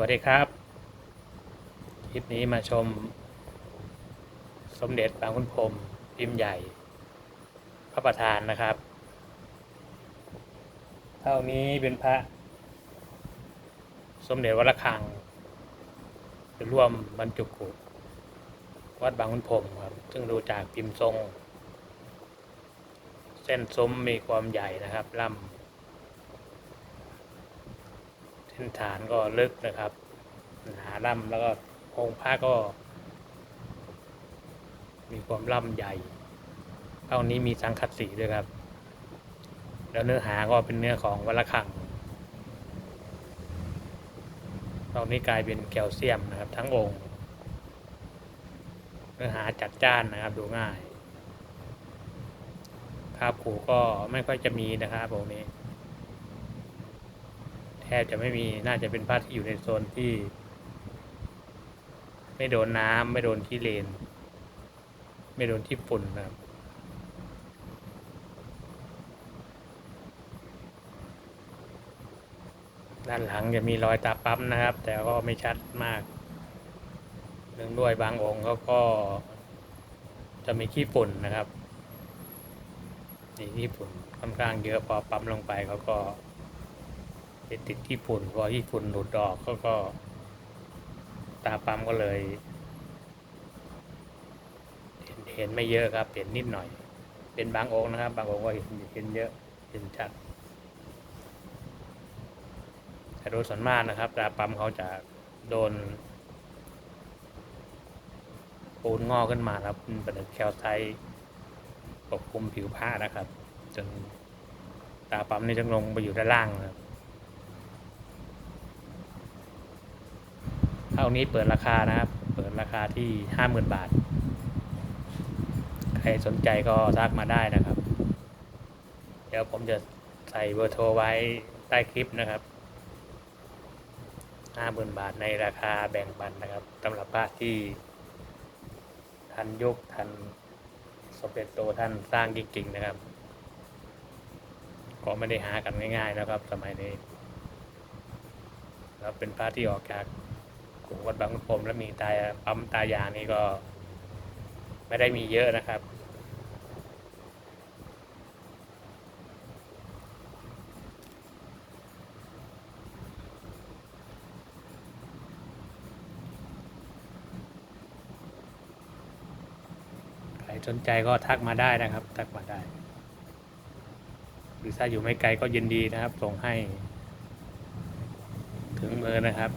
วัสดีครับ คลิปนี้มาชม สมเด็จบางขุนพรมพิมพ์ใหญ่ พระประธานนะครับ เท่านี้เป็นพระ สมเด็จวัดระฆังจะร่วมบรรจุกุวัดบางขุนพรมครับ ซึ่งดูจากพิมพ์ทรง เส้นซุ้มมีความใหญ่นะครับล่ำ เส้นฐานก็ลึกนะครับ หนาล่ำแล้วก็องค์พระก็ มีความล่ำใหญ่เท่านี้มีสังคัดสีด้วยครับ แล้วเนื้อหาก็เป็นเนื้อของวัลคังตอนนี้กลายเป็นแคลเซียมนะครับ ทั้งองค์เนื้อหาจัดจ้านนะครับดูง่ายภาพขู่ก็ไม่ค่อยจะมีนะครับองค์นี้ แทบจะไม่มีน่าจะเป็นผ้าที่อยู่ในโซนที่ ไม่โดนน้ำไม่โดนที่เลน ไม่โดนที่ฝุ่นนะครับด้านหลังจะมีรอยตาปั๊มนะครับ แต่ก็ไม่ชัดมากเนื่องด้วยบางองค์เขาก็ จะมีขี้ฝุ่นนะครับนี่ขี้ฝุ่นค่อนข้างเยอะพอปั๊มลงไปเขาก็ ไปติดที่ฝุ่นพอที่ฝุ่นหลุดออกก็ก็ตาปั๊มก็เลย เห็นเห็นไม่เยอะครับ เห็นนิดหน่อย เป็นบางองค์นะครับ บางองค์ก็เห็นเห็นเยอะเห็นชัดแต่โดยส่วนมากนะครับตาปั๊มเขาจะโดนปูนงอกขึ้นมาครับเป็นแคลไซต์ปกคลุมผิวผ้านะครับ จนตาปั๊มนี่จะลงไปอยู่ด้านล่างนะครับ เท่านี้เปิดราคานะครับ เปิดราคาที่ห้าหมื่นบาท ใครสนใจก็ทักมาได้นะครับ เดี๋ยวผมจะใส่เบอร์โทรไว้ใต้คลิปนะครับห้าหมื่นบาทในราคาแบ่งปันนะครับสำหรับพระที่ทันยุคทันสมเด็จโตท่านสร้างจริงๆนะครับ ก็ไม่ได้หากันง่ายๆนะครับ สมัยนี้ แล้วเป็นพระที่ออกจาก วัดบางขุนพรมแล้วมีตาปั๊มตายางนี่ก็ ไม่ได้มีเยอะนะครับ ใครสนใจก็ทักมาได้นะครับ ทักมาได้ หรือถ้าอยู่ไม่ไกลก็ยินดีนะครับ ส่งให้ ถึงมือนะครับ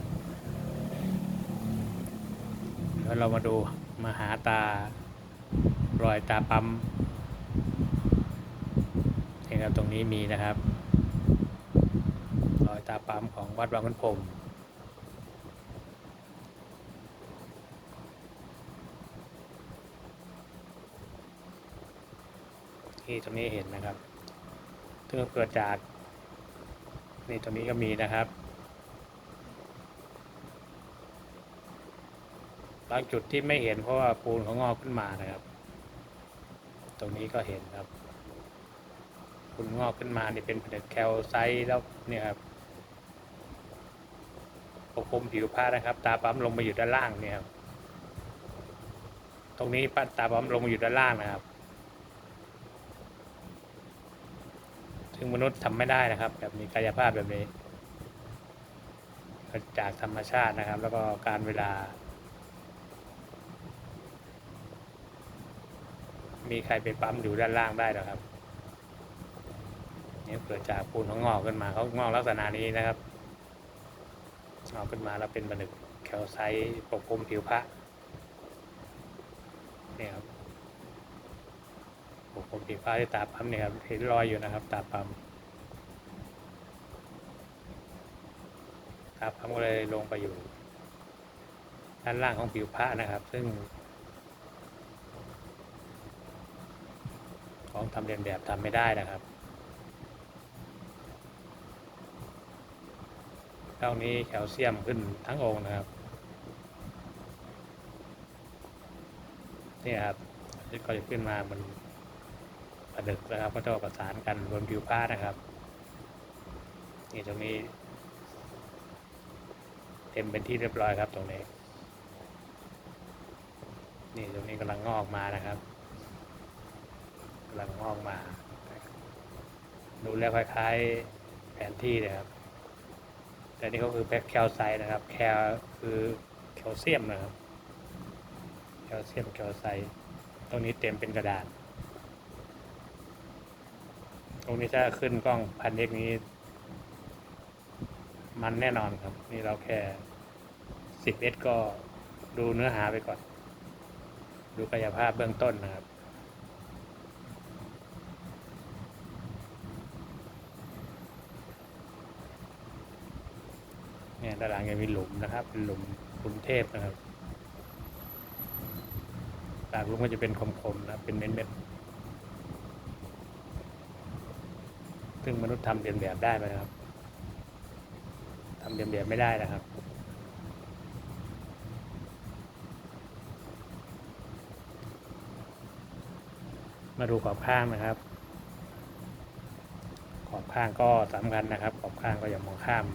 แล้วเรามาดูมาหาตารอยตาปั๊มนี่ครับตรงนี้มีนะครับ รอยตาปั๊มของวัดบางขุนพรมที่ตรงนี้เห็นนะครับซึ่งเกิดจากนี่ตรงนี้ก็มีนะครับ บางจุดที่ไม่เห็นเพราะว่าปูนเขางอกขึ้นมานะครับ ตรงนี้ก็เห็นครับปูนงอกขึ้นมาเนี่เป็นผลึกแคลไซต์แล้วเนี่ยครับปกคลุมผิวผ้านะครับ ตาปั๊มลงมาอยู่ด้านล่างเนี่ยครับตรงนี้ปัดตาปั๊มลงมาอยู่ด้านล่างนะครับ ซึ่งมนุษย์ทำไม่ได้นะครับ แบบนี้กายภาพแบบนี้จากธรรมชาตินะครับ แล้วก็การเวลา มีใครไปปั๊มอยู่ด้านล่างได้หรอครับนี่เกิดจากปูนเขางอกขึ้นมาเขางอกลักษณะนี้นะครับงอกขึ้นมาแล้วเป็นผนึกแคลไซต์ปกคลุมผิวพระเนี่ยครับปกคลุมผิวพระที่ตาปั๊มเนี่ยครับเห็นรอยอยู่นะครับ ตาปั๊มตาปั๊มก็เลยลงไปอยู่ด้านล่างของผิวพระนะครับ ซึ่ง ของทำเรียนแบบทำไม่ได้นะครับเท่านี้แคลเซียมขึ้นทั้งองค์นะครับนี่ครับที่ก็จะขึ้นมามันประดึกนะครับ ก็จะประสานกันบนผิวผ้านะครับ นี่ตรงนี้ เต็มเป็นที่เรียบร้อยครับตรงนี้ นี่ตรงนี้กำลังงอกมานะครับ กำลังงอกมา ดูแล้วคล้ายๆแผนที่เลยครับ แต่นี่ก็คือแพ็คแคลไซด์นะครับ แคลคือแคลเซียมนะครับ แคลเซียมแคลไซด์ตรงนี้เต็มเป็นกระดาษ ตรงนี้ถ้าขึ้นกล้องพันเอกนี้ มันแน่นอนครับ นี่เราแค่สิบเอสก็ดูเนื้อหาไปก่อน ดูกายภาพเบื้องต้นนะครับ เนี่ยด้านหลังยังมีหลุมนะครับเป็นหลุมหลุมเทพนะครับปากลุมก็จะเป็นคมๆนะครับเป็นเม็ดๆซึ่งมนุษย์ทำเรียนแบบได้ไหมครับทำเรียนแบบไม่ได้นะครับมาดูขอบข้างนะครับ ขอบข้างก็สำคัญนะครับ ขอบข้างก็อย่ามองข้าม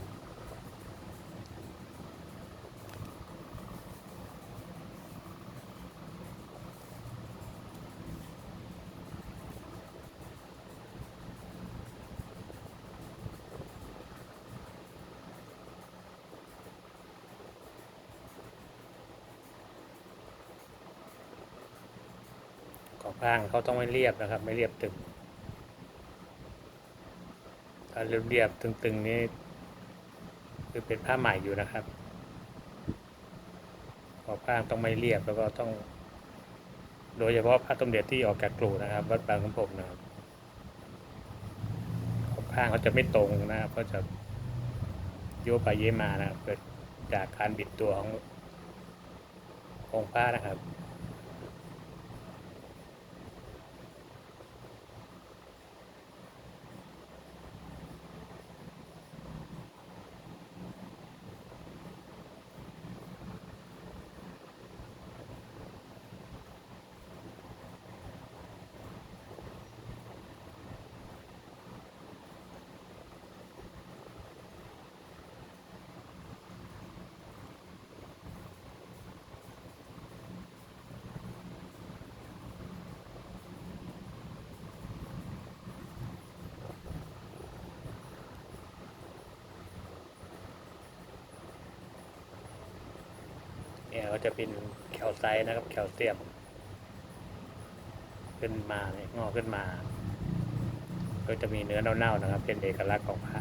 ขอบข้างเขาต้องไม่เรียบนะครับ ไม่เรียบตึงถ้าเรียบเรียบๆตึงๆนี้คือเป็นผ้าใหม่อยู่นะครับขอบข้างต้องไม่เรียบแล้วก็ต้อง โดยเฉพาะผ้าต้มเด็ดที่ออกจากกลูนะครับ วัดบางขุนพรมนะครับขอบข้างเขาจะไม่ตรงนะครับก็จะโยกไปเยมานะครับเกิดจากการบิดตัวขององค์ผ้านะครับ ก็จะเป็นแคลไซต์นะครับ แคลเซียมขึ้นมาเนี่ยงอกขึ้นมา ก็จะมีเนื้อเน่าๆนะครับ เป็นเอกลักษณ์ของพระ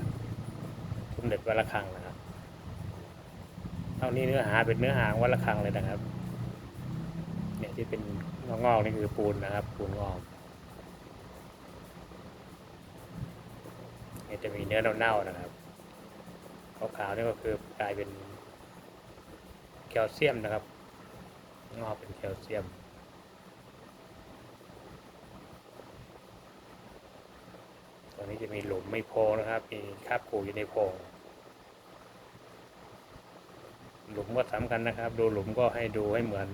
สมเด็จวัดระฆังนะครับเท่านี้เนื้อหาเป็นเนื้อหางวัดระฆังเลยนะครับ เนี่ยที่เป็นงอกๆนี่คือปูนนะครับ ปูนงอกเนี่ยจะมีเนื้อเน่าๆนะครับขาวๆนี่ก็คือกลายเป็น แคลเซียมนะครับ งอกเป็นแคลเซียม ตอนนี้จะมีหลุมไม่พรงนะครับ มีคราบกูอยู่ในโพรงหลุมก็สำคัญนะครับ ดูหลุมก็ให้ดูให้เหมือน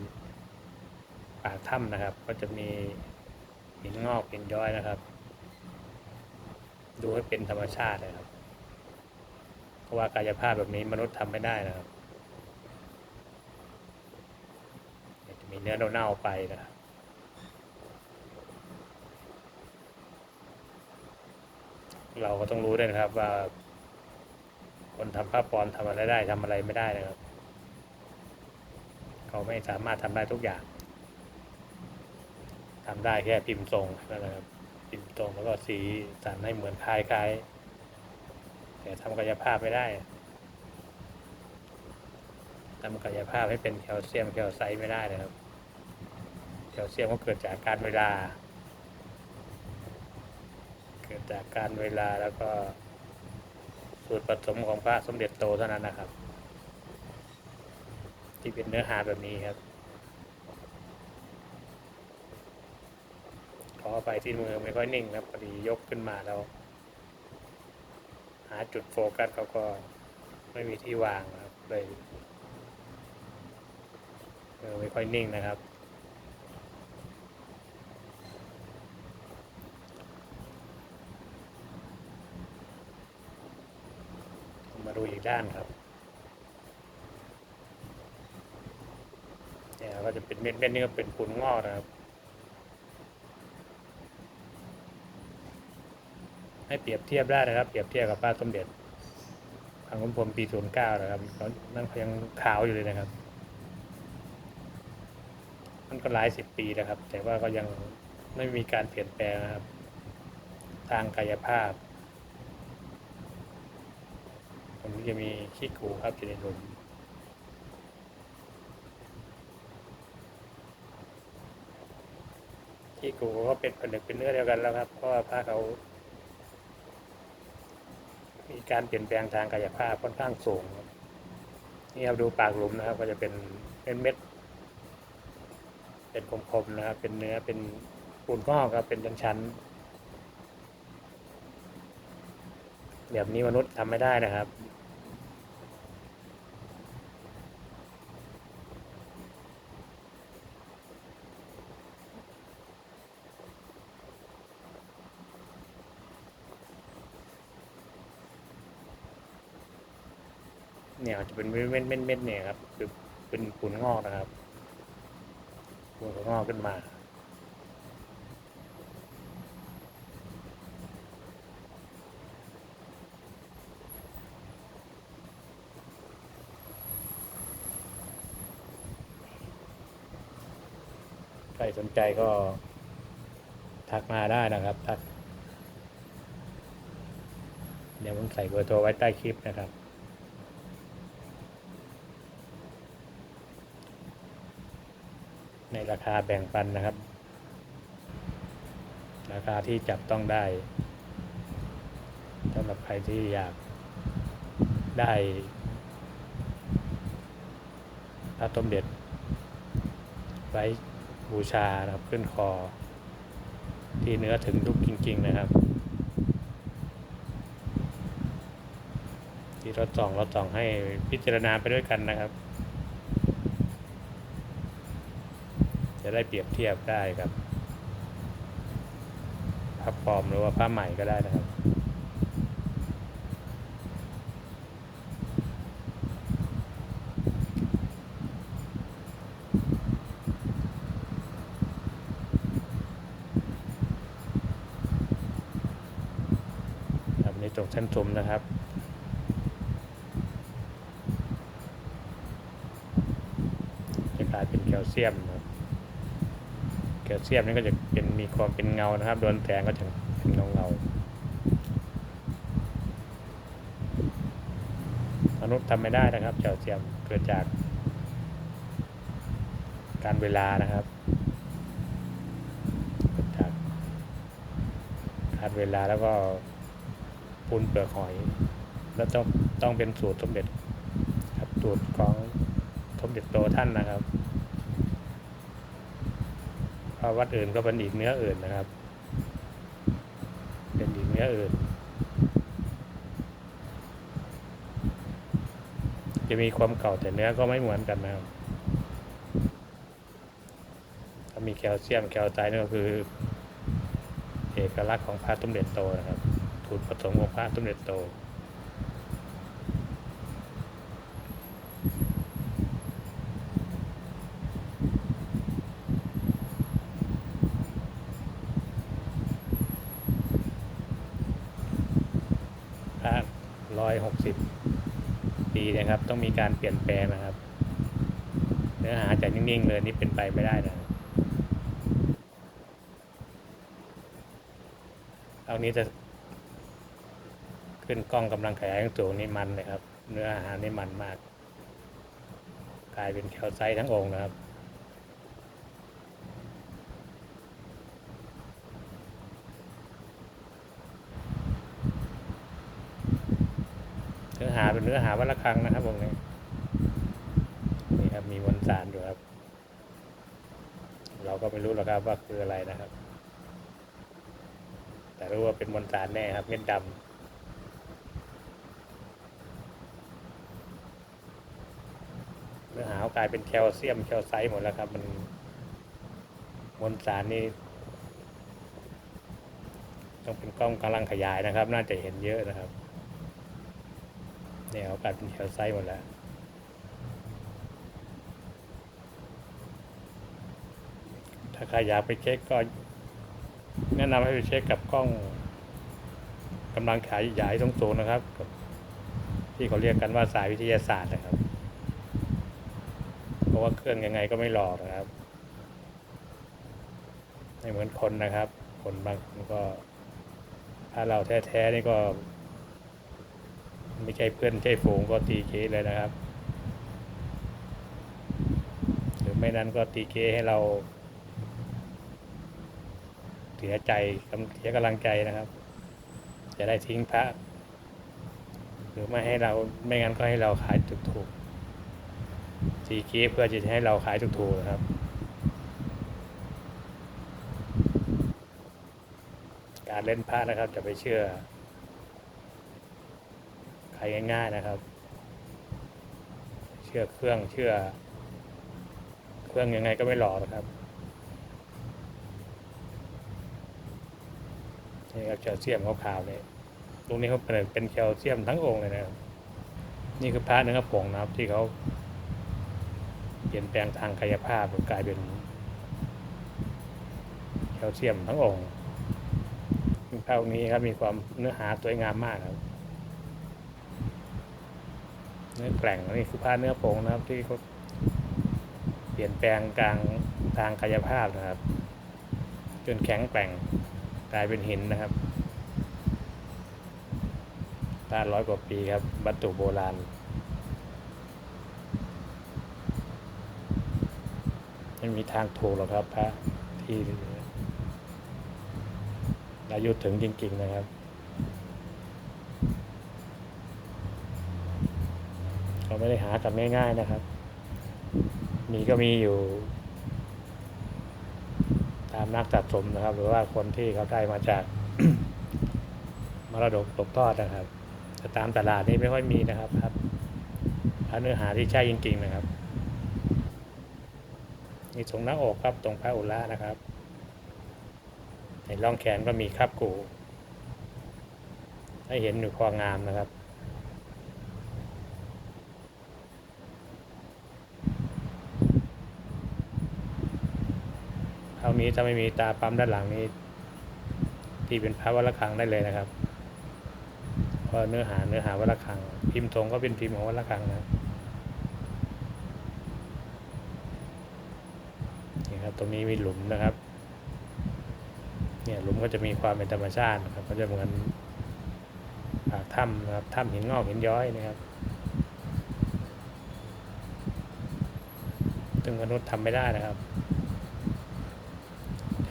ปากถ้ำนะครับ ก็จะมีหินงอกหินย้อยนะครับ ดูให้เป็นธรรมชาตินะครับ เพราะว่ากายภาพแบบนี้มนุษย์ทำไม่ได้นะครับ จะ มีเนื้อเน่าๆไปนะครับเราก็ต้องรู้ด้วยนะครับว่า คนทำภาพปลอมทำอะไรได้ทำอะไรไม่ได้นะครับ เขาไม่สามารถทำได้ทุกอย่างทำได้แค่พิมพ์ทรงนั่นแหละครับ พิมพ์ทรงแล้วก็สีสันให้เหมือนคล้ายๆแต่ทำกายภาพไม่ได้ทำกายภาพให้เป็นแคลเซียมแคลไซต์ไม่ได้นะครับ ลเซียมก็เกิดจากการเวลา เกิดจากการเวลาแล้วก็สูตรผสมของพระสมเด็จโตเท่านั้นนะครับ ที่เป็นเนื้อหาแบบนี้ครับ ขอไปที่มือไม่ค่อยนิ่งครับพอดียกขึ้นมาแล้ว หาจุดโฟกัสเขาก็ไม่มีที่วางครับเลยไม่ค่อยนิ่งนะครับ มาดูอี ก้านครับเนี่ยก็จะเป็นเม็ดเม็ดนี่ก็เป็นปูนงอกนะครับ ให้เปรียบเทียบได้นะครับ เปรียบเทียบกับป้าสมเด็จทางคุณพลปีศูนย์เก้านะครับตอนนั่นเขายังขาวอยู่เลยนะครับ มันก็หลายสิบปีแล้วครับ แต่ว่าก็ยังไม่มีการเปลี่ยนแปลงนะครับ ทางกายภาพ ตรงนี้จะมีขี้กูครับอยู่ในหลุมขี้กูก็เป็นผลึกเป็นเนื้อเดียวกันแล้วครับ เพราะว่าผ้าเขา มีการเปลี่ยนแปลงทางกายภาพค่อนข้างสูง นี่ครับดูปากหลุมนะครับ ก็จะเป็นเป็นเม็ด เป็นคมๆนะครับ เป็นเนื้อเป็นปูนก้อกครับ เป็นชั้นๆแบบนี้มนุษย์ทำไม่ได้นะครับ เนี่ยจะเป็นเม็ดเม็ดเม็ดเม็ดเนี่ยครับคือเป็นปูนงอกนะครับปูนงอกขึ้นมา ใครสนใจก็ทักมาได้นะครับทักเดี๋ยวผมใส่เบอร์โทรไว้ใต้คลิปนะครับ ในราคาแบ่งปันนะครับ ราคาที่จับต้องได้สำหรับใครที่อยากได้พระต้มเด็ด ไว้บูชานะครับขึ้นคอ ที่เนื้อถึงทุกจริง ๆ นะครับ ที่เราส่องเราส่องให้พิจารณาไปด้วยกันนะครับ จะได้เปรียบเทียบได้ครับผ้าปลอมหรือว่าผ้าใหม่ก็ได้นะครับครับในตรงเส้นทุมนะครับจะกลายเป็นแคลเซียมนะ แคลเซียมนี่ก็จะเป็นมีความเป็นเงานะครับ โดนแสงก็จะเป็นเงาเงามนุษย์ทำไม่ได้นะครับแคลเซียมเกิดจาก การเวลานะครับเกิดจากการเวลาแล้วก็ปูนเปลือกหอย แล้วต้องต้องเป็นสูตรสมเด็จครับสูตรของสมเด็จโตท่านนะครับาวัดอื่นก็เป็นอีกเนื้ออื่นนะครับ เป็นอีกเนื้ออื่น จะมีความเก่าแต่เนื้อก็ไม่เหมือนกันนะครับ ถ้ามีแคลเซียมแคลไตนี่ก็คือ เอกลักษณ์ของพระสมเด็จโตนะครับสูตผสมของพระสมเด็จโต 50 ปีนะครับ ต้องมีการเปลี่ยนแปลงนะครับ เนื้อหาจากนิ่งๆเลยนี่เป็นไปไม่ได้นะเอานี้จะ ขึ้นกล้องกำลังขยายตัวนี่มันเลยครับ เนื้อหานี่มันมาก กลายเป็นแคลไซทั้งองค์นะครับ เนื้อหาเป็นเนื้อหาวัละครังนะครับผมนี้นี่ครับมีมวลสารอยู่ครับ เราก็ไม่รู้หรอกครับว่าคืออะไรนะครับ แต่รู้ว่าเป็นมวลสารแน่ครับ เม็ดดำเนื้อหากลายเป็นแคลเซียมแคลไซต์หมดแล้วครับ มันมวลสารนี่ต้องเป็นกล้องกำลังขยายนะครับ น่าจะเห็นเยอะนะครับ เนี่ยเขากลายเป็นแคลไซต์หมดแล้วถ้าใครอยากไปเช็คก็ แนะนำให้ไปเช็คกับกล้องกำลังขายใหญ่ตรงสูงๆนะครับกับ ที่เขาเรียกกันว่าสายวิทยาศาสตร์นะครับ เพราะว่าเครื่องยังไงก็ไม่หลอกนะครับไม่เหมือนคนนะครับ คนบางคนก็ ถ้าเราแท้ๆนี่ก็ ไม่ใช่เพื่อนใช่ฝูงก็ตีเกเลยนะครับ หรือไม่นั้นก็ตีเกให้เรา เสียใจเสียกำลังใจนะครับ จะได้ทิ้งพระ หรือไม่ให้เราไม่งั้นก็ให้เราขายถูกๆตีเกเพื่อจะให้เราขายถูกๆนะครับการเล่นพระนะครับจะไปเชื่อ ใครง่าย ๆนะครับ เชื่อเครื่องเชื่อ เครื่องยังไงก็ไม่หลอกนะครับนี่ครับแคลเซียมขาวๆเนี่ยตรงนี้เขาเป็นเป็นแคลเซียมทั้งองค์เลยนะครับ นี่คือพระเนื้อผงนะครับที่เขาเปลี่ยนแปลงทางกายภาพกลายเป็นแคลเซียมทั้งองค์พระองค์นี้ครับมีความเนื้อหาสวยงามมากครับ เนื้อแกร่งนี่คือผ้าเนื้อผงนะครับ ที่เขาเปลี่ยนแปลงกลางทางกายภาพนะครับ จนแข็งแกร่งกลายเป็นหินนะครับต้านร้อยกว่าปีครับวัตถุโบราณไม่มีทางถูกหรอกครับพระที่อายุถึงจริง ๆ นะครับ เขา ไม่ได้หากันง่ายๆนะครับมีก็มีอยู่ ตามนักสะสมนะครับ หรือว่าคนที่เขาได้มาจากมรดกตกทอดนะครับแต่ตามตลาดนี่ไม่ค่อยมีนะครับครับเนื้อหาที่ใช่จริง ๆ นะครับนี่ตรงหน้าอกครับตรงพระอุระนะครับในร่องแขนก็มีครับกูให้เห็นอยู่พองามนะครับ มีถ้าไม่มีตาปั๊มด้านหลังนี้ ที่เป็นพระวัลคังได้เลยนะครับเพราะเนื้อหาเนื้อหาวัลคัง พิมพ์ทรงก็เป็นพิมพ์ของวัลคังนะนี่ครับตรงนี้มีหลุมนะครับ เนี่ยหลุมก็จะมีความเป็นธรรมชาติครับก็จะเหมือนปากถ้ำนะครับถ้ำหินงอกหินย้อยนะครับซึ่งมนุษย์ทำไม่ได้นะครับ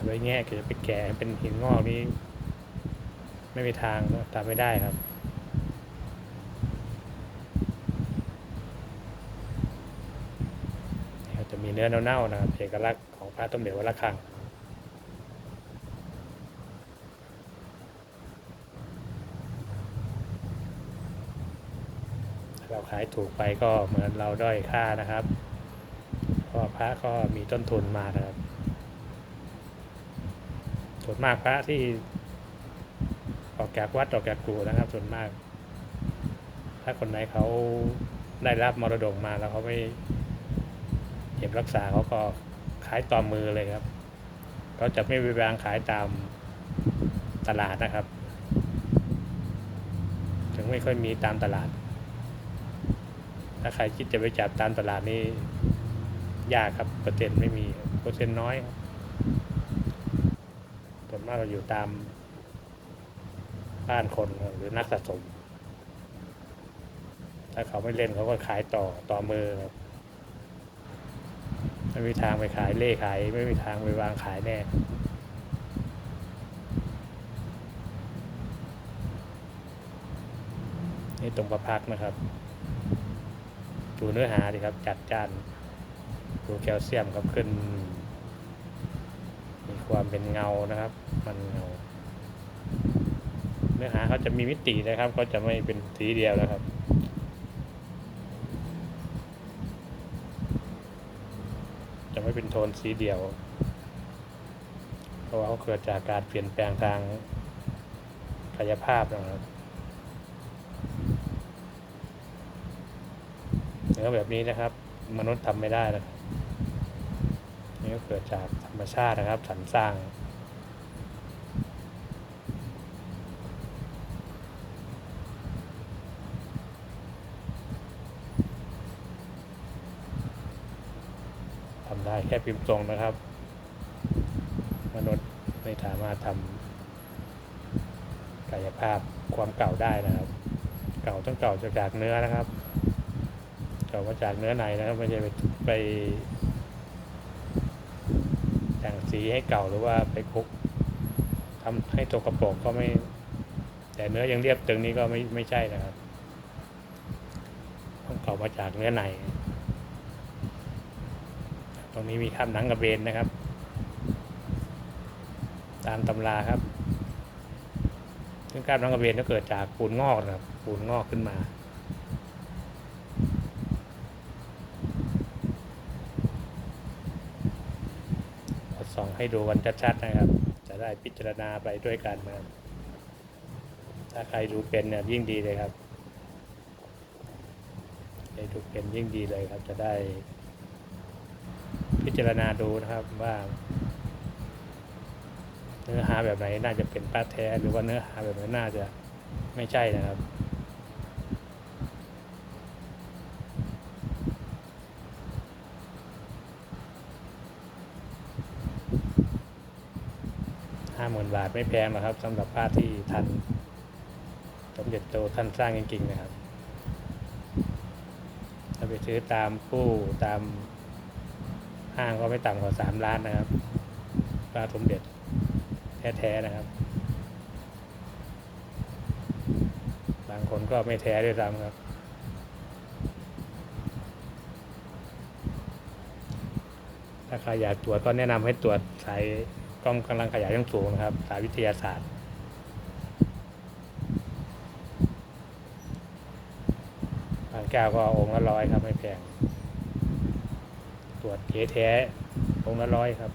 ไปแง่จะไปแก่เป็นหินงอกนี้ ไม่มีทางทำไม่ได้ครับจะมีเนื้อเน่าๆนะครับเอกลักษณ์ของพระต้มเหลววัดระฆังเราขายถูกไปก็เหมือนเราด้อยค่านะครับ เพราะพระก็มีต้นทุนมานะครับ ส่วนมากพระที่ออกจากวัดออกจากกูนะครับ ส่วนมาก ถ้าคนไหนเขาได้รับมรดกมาแล้วเขาไม่เก็บรักษาเขาก็ขายต่อมือเลยครับเขาจะไม่ไปวางขายตามตลาดนะครับ ถึงไม่ค่อยมีตามตลาด ถ้าใครคิดจะไปจับตามตลาดนี่ยากครับเปอร์เซ็นต์ไม่มีเปอร์เซ็นต์น้อยครับ มากเราอยู่ตามบ้านคนหรือนักสะสม ถ้าเขาไม่เล่นเขาก็ขายต่อต่อมือครับไม่มีทางไปขายเล่ขาย ไม่มีทางไปวางขายแน่นี่ตรงประพักนะครับ ดูเนื้อหาดิครับ จัดจ้าน ดูแคลเซียมครับขึ้น มีความเป็นเงานะครับ มันเงาเนื้อหาเขาจะมีมิตินะครับเขาจะไม่เป็นสีเดียวนะครับจะไม่เป็นโทนสีเดียว เพราะว่าเขาเกิดจากการเปลี่ยนแปลงทางกายภาพนะครับเนื้อแบบนี้นะครับ มนุษย์ทำไม่ได้นะครับนี่ก็เกิดจากธรรมชาตินะครับสรรสร้าง ทำได้ แค่พิมพ์ตรงนะครับ มนุษย์ไม่สามารถทำกายภาพความเก่าได้นะครับ เก่าต้องเก่าจากเนื้อนะครับ เก่ามาจากเนื้อในนะครับไม่ใช่ไปไปแต่งสีให้เก่าหรือว่าไปคลุกทำให้ตกกระปรกก็ไม่ แต่เนื้อยังเรียบตึงนี้ก็ไม่ไม่ใช่นะครับต้องเก่ามาจากเนื้อใน รงนี้มีคำหนังกระเบนนะครับ ตามตำราครับซึ่งกล้ามหนังกระเบนก็เกิดจากปูนงอกนะครับปูนงอกขึ้นมาส่องให้ดูกันชัดๆนะครับ จะได้พิจารณาไปด้วยกันนะครับถ้าใครดูเป็นเนี่ยยิ่งดีเลยครับใครดูเป็นยิ่งดีเลยครับจะได้ พิจารณาดูนะครับว่า เนื้อหาแบบไหนน่าจะเป็นป้าแท้หรือว่าเนื้อหาแบบไหนน่าจะไม่ใช่นะครับห้าหมื่นบาทไม่แพงหรอกครับสำหรับผ้าที่ทันสมเด็จโตท่านสร้างจริงๆนะครับถ้าไปซื้อตามผู้ตาม ห้างก็ไม่ต่ำกว่าสามล้านนะครับปลาสมเด็จแท้ๆนะครับ บางคนก็ไม่แท้ด้วยซ้ำครับ ถ้าใครอยากตรวจก็แนะนำให้ตรวจสายกล้องกำลังขยายสูงนะครับ สายวิทยาศาสตร์บางแก้วก็องค์ละร้อยครับไม่แพง ตรวดเทแท้องละร้อยครับ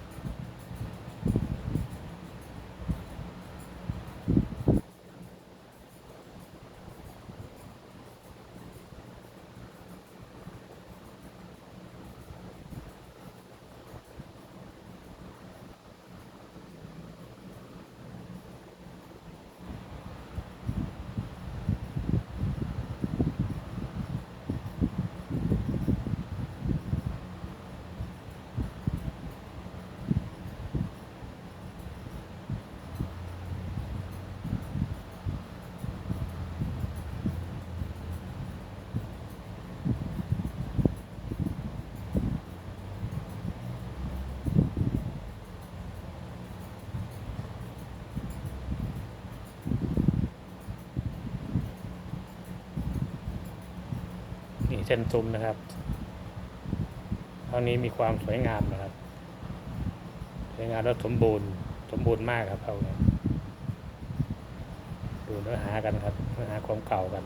นี่เส้นซุ้มนะครับเท่านี้มีความสวยงามนะครับ สวยงามและสมบูรณ์ สมบูรณ์มากครับเท่านี้ดูเนื้อหากันครับเนื้อหาความเก่ากัน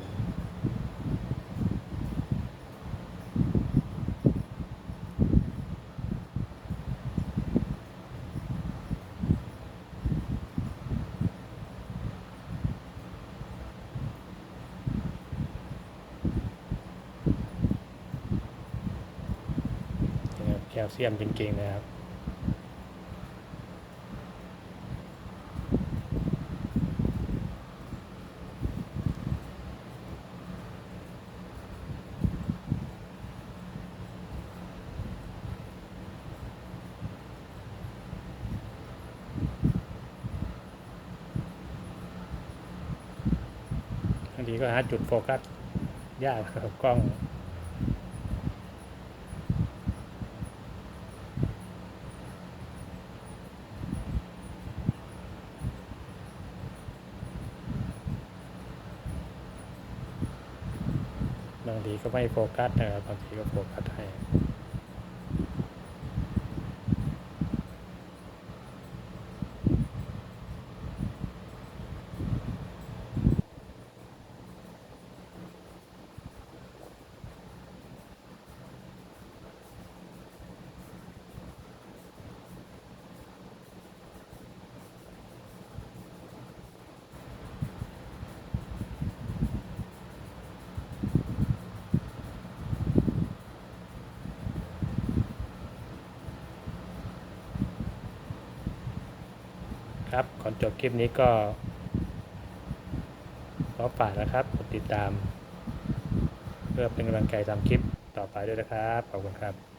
นะครับแคล เซียมจริงๆนะครับ บางทีก็หาจุดโฟกัส ยากครับกล้อง บางทีก็ไม่ โฟกัสนะครับบางทีก็โฟกัสให้ ครับ ก่อนจบคลิปนี้ก็ขอฝากนะครับกดติดตาม เพื่อเป็นกำลังใจทำคลิปต่อไปด้วยนะครับ ขอบคุณครับ